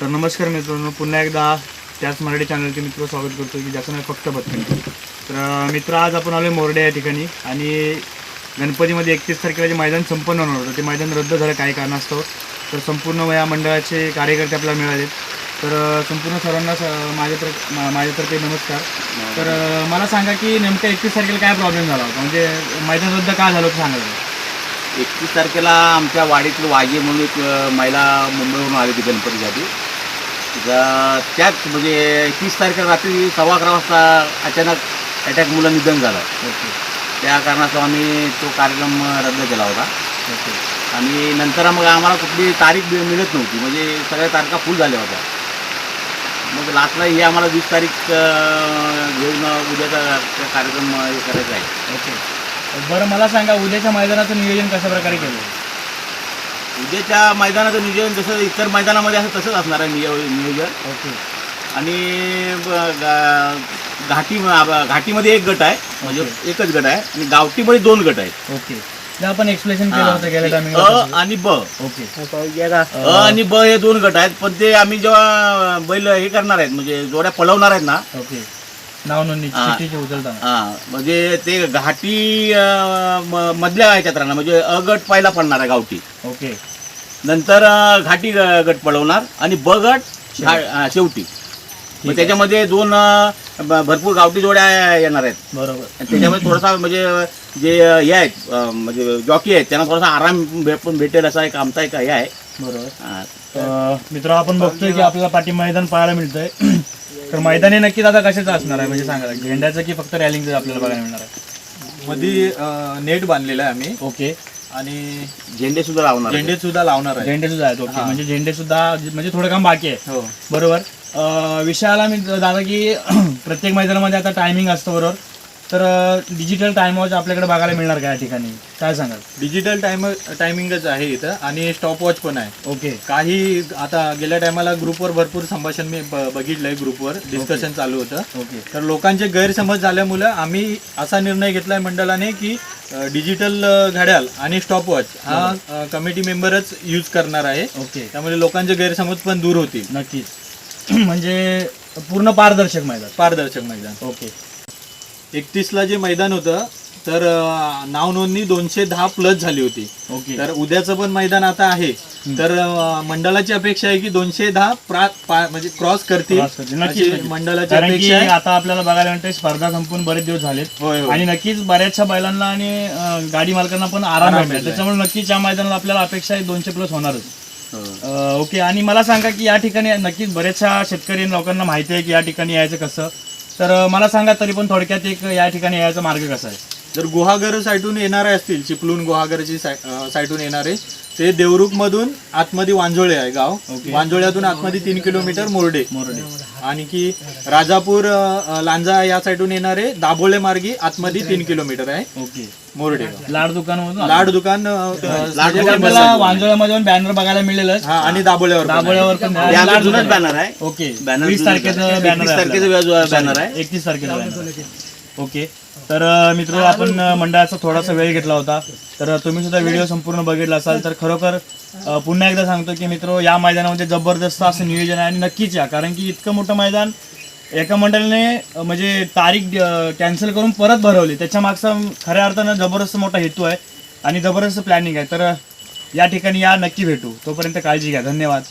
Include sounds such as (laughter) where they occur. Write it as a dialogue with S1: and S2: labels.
S1: तर नमस्कार मित्रांनो पुन्हा एकदा त्याच मराठी चॅनलचे मित्र स्वागत करतो की ज्याचं नाव फक्त बत्तीन तर मित्र आज आपण आलो मोरडे या ठिकाणी आणि गणपतीमध्ये एकतीस तारखेला जे मैदान संपन्न होणार होतं ते मैदान रद्द झालं काही कारणास्तव. तर संपूर्ण या मंडळाचे कार्यकर्ते आपल्याला मिळाले तर संपूर्ण सर्वांना स- माझ्यातर्फे मा- माझ्यातर्फे नमस्कार. तर मला सांगा की नेमकं एकतीस तारखेला काय प्रॉब्लेम झाला होता? म्हणजे मैदान रद्द का झालं होतं सांगा
S2: एकतीस तारखेला आमच्या वाडीतलं वाघे म्हणून एक महिला मुंबईवरून आली होती गणपतीसाठी. तिचा त्याच म्हणजे एकतीस तारखेला रात्री सव्वा अकरा वाजता अचानक अटॅक मुलं निधन झालं.
S1: ओके.
S2: त्या कारणास्तव आम्ही तो कार्यक्रम रद्द केला होता.
S1: ओके.
S2: आणि नंतर मग आम्हाला कुठली तारीख मिळत नव्हती. म्हणजे सगळ्या तारखा फुल झाल्या होत्या. मग लास्टला ही आम्हाला वीस तारीख घेऊन उद्याचा कार्यक्रम हे करायचा आहे.
S1: ओके. बरं मला सांगा उद्याच्या मैदानाचं नियोजन कशा प्रकारे केलं?
S2: उद्याच्या मैदानाचं नियोजन जसं इतर मैदानामध्ये असं तसंच असणार आहे नियो नियोजन.
S1: ओके.
S2: आणि ब- गा- घाटी घाटीमध्ये एक गट आहे. म्हणजे एकच गट आहे. आणि गावठीमध्ये दोन गट आहेत.
S1: ओके. ते आपण एक्सप्लेनेशन केलं होतं गेल्या
S2: अ
S1: टायमिंगला
S2: आणि ब.
S1: ओके.
S2: अ आणि ब हे दोन गट आहेत. पण ते आम्ही जेव्हा बैल हे करणार आहेत म्हणजे जोड्या पळवणार आहेत ना
S1: ओके. नाव नोंदणी
S2: हा.
S1: उचलताना
S2: हा. म्हणजे ते घाटी म- मधल्या याच्यात राहणार म्हणजे अ गट पहिला पडणार आहे गावठी.
S1: ओके.
S2: नंतर अ, घाटी ग- गट पळवणार आणि ब गट घा- शेवटी. मग
S1: आहे.
S2: त्याच्यामध्ये दोन अ, ब- भरपूर गावठी जोड्या येणार आहेत.
S1: बरोबर.
S2: आणि त्याच्यामध्ये थोडासा म्हणजे जे हे आहेत अ, म्हणजे जॉकी आहेत त्यांना थोडासा आराम भे- पण भेटेल असा एक आमचा एक हे आहे.
S1: बरोबर.
S2: हा.
S1: अं, मित्र आपण बघतोय की आपल्याला पाठी मैदान पाहायला मिळतंय. तर मैदान हे नक्की दादा कशाचं असणार आहे? म्हणजे सांगा झेंड्याचं की फक्त रॅलिंगचं आपल्याला बघायला मिळणार आहे?
S3: मध्ये नेट बांधलेला आहे आम्ही.
S1: ओके.
S3: आणि
S2: झेंडे सुद्धा लावणार.
S3: झेंडे सुद्धा लावणार आहे.
S1: झेंडे सुद्धा आहेत ओके. म्हणजे झेंडे सुद्धा म्हणजे थोडं काम बाकी आहे.
S3: हो.
S1: बरोबर. अं, विषयाला मी दादा की (clears throat) प्रत्येक मैदानामध्ये आता टायमिंग असतं बरोबर. तर डिजिटल टाइम वॉच आपल्याकडे बघायला मिळणार का या ठिकाणी? काय सांगाल?
S3: डिजिटल टाइम टायमिंगच आहे इथं आणि स्टॉप वॉच पण आहे.
S1: ओके
S3: काही आता गेल्या टायमाला ग्रुपवर भरपूर संभाषण मी बघितलंय ग्रुपवर डिस्कशन चालू होतं.
S1: ओके
S3: तर लोकांचे गैरसमज झाल्यामुळं आम्ही असा निर्णय घेतलाय मंडळाने की डिजिटल घड्याळ आणि स्टॉप वॉच हा कमिटी मेंबरच यूज करणार आहे.
S1: ओके
S3: त्यामुळे लोकांचे गैरसमज पण दूर होतील.
S1: नक्कीच. (clears throat) म्हणजे पूर्ण पारदर्शक मैदान.
S3: पारदर्शक मैदान.
S1: ओके
S3: एकतीसला जे मैदान होतं तर नाव नोंदणी दोनशे दहा प्लस झाली होती.
S1: ओके.
S3: तर उद्याचं पण मैदान आता आहे. तर मंडळाची अपेक्षा आहे की दोनशे दहा म्हणजे क्रॉस करतील. मंडळाची अपेक्षा
S1: आता आपल्याला बघायला मिळते स्पर्धा संपून बरेच दिवस झालेत. आणि नक्कीच बऱ्याचशा बैलांना आणि गाडी मालकांना पण आराम
S3: भेटलाय.
S1: त्याच्यामुळे नक्कीच या मैदानाला आपल्याला अपेक्षा आहे दोनशे प्लस होणारच.
S2: हो.
S1: ओके. आणि मला सांगा की या ठिकाणी नक्कीच बऱ्याचशा शेतकरी लोकांना माहिती आहे की या ठिकाणी यायचं कसं? तर मला सांगा तरी पण थोडक्यात एक या ठिकाणी यायचा मार्ग कसा आहे?
S3: जर गुहागर साईडून येणारे असतील चिपळूण गुहागरची साई- अं, साईडून येणारे ते देवरुख मधून आतमध्ये वांजोळे आहे गाव. वांजोळ्यातून आतमध्ये तीन किलोमीटर मोरडे.
S1: मोरडे.
S3: आणि की राजापूर लांजा या साईडून येणारे दाभोळे मार्गी आतमध्ये तीन किलोमीटर आहे.
S1: ओके.
S3: मोरडे.
S1: लाड दुकान
S3: लाड दुकान म्हणजे
S1: आपल्याला वांजोळ्यामध्ये बॅनर बघायला मिळेलच.
S3: हा आणि.
S1: दाबोळ्यावर पण
S2: हे
S1: दुकान.
S2: बॅनर आहे.
S1: ओके.
S2: बॅनर
S1: वीस तारखेचं
S2: आहे.
S1: बॅनर
S2: एकवीस तारखेचं बॅनर आहे.
S1: एकतीस तारखेचं बॅनर ओके. तर मित्र आपण मंडळाचा थोडासा वेळ घेतला होता. तर तुम्ही सुद्धा व्हिडिओ संपूर्ण बघितला असाल तर खरोखर पुन्हा एकदा सांगतो की मित्र या मैदानामध्ये जबरदस्त असं नियोजन आहे आणि नक्कीच या. कारण की इतकं मोठं मैदान एका मंडळाने म्हणजे तारीख कॅन्सल करून परत भरवली. त्याच्या मागचा खऱ्या अर्थानं जबरदस्त मोठा हेतू आहे आणि जबरदस्त प्लॅनिंग आहे. तर या ठिकाणी या नक्की भेटू. तोपर्यंत काळजी घ्या. धन्यवाद.